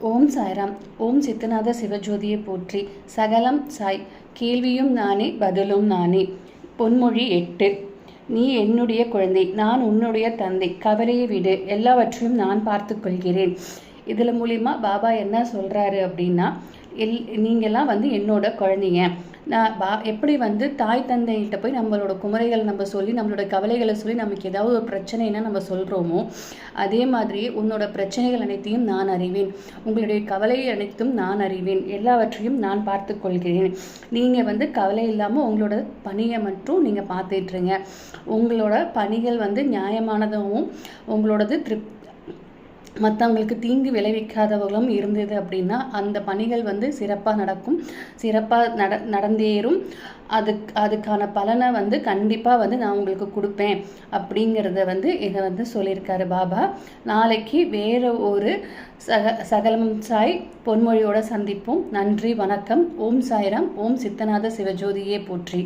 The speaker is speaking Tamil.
ஓம் சாய்ராம். ஓம் சித்தநாத சிவஜோதியை போற்றி சகலம் சாய். கேள்வியும் நானே பதிலும் நானே. பொன்மொழி எட்டு. நீ என்னுடைய குழந்தை நான் உன்னுடைய தந்தை. கவலையை விடு எல்லாவற்றையும் நான் பார்த்து கொள்கிறேன். இதில் மூலிமா பாபா என்ன சொல்கிறாரு அப்படின்னா எல் நீங்கள்லாம் வந்து என்னோட குழந்தைங்க. நான் பா எப்படி வந்து தாய் தந்தைகிட்ட போய் நம்மளோட குமரைகள் நம்ம சொல்லி நம்மளோட கவலைகளை சொல்லி நமக்கு ஏதாவது ஒரு பிரச்சனைனா நம்ம சொல்கிறோமோ அதே மாதிரி உன்னோட பிரச்சனைகள் அனைத்தையும் நான் அறிவேன். உங்களுடைய கவலை அனைத்தும் நான் அறிவேன். எல்லாவற்றையும் நான் பார்த்து கொள்கிறேன். நீங்கள் வந்து கவலை இல்லாமல் உங்களோட பணியை மட்டும் நீங்கள் பார்த்துட்ருங்க உங்களோட பணிகள் வந்து நியாயமானதாகவும் உங்களோடது திருப் மற்றவங்களுக்கு தீங்கு விளைவிக்காதவர்களும் இருந்தது அப்படின்னா அந்த பணிகள் வந்து சிறப்பாக நடக்கும். சிறப்பாக நட நடந்தேறும். அதுக்கு அதுக்கான பலனை வந்து கண்டிப்பாக வந்து நான் உங்களுக்கு கொடுப்பேன் அப்படிங்கிறத வந்து இதை வந்து சொல்லியிருக்காரு பாபா. நாளைக்கு வேறு ஒரு சக சகலம் சாய் பொன்மொழியோட சந்திப்போம். நன்றி வணக்கம். ஓம் சாய்ராம். ஓம் சித்தநாத சிவஜோதியே போற்றி.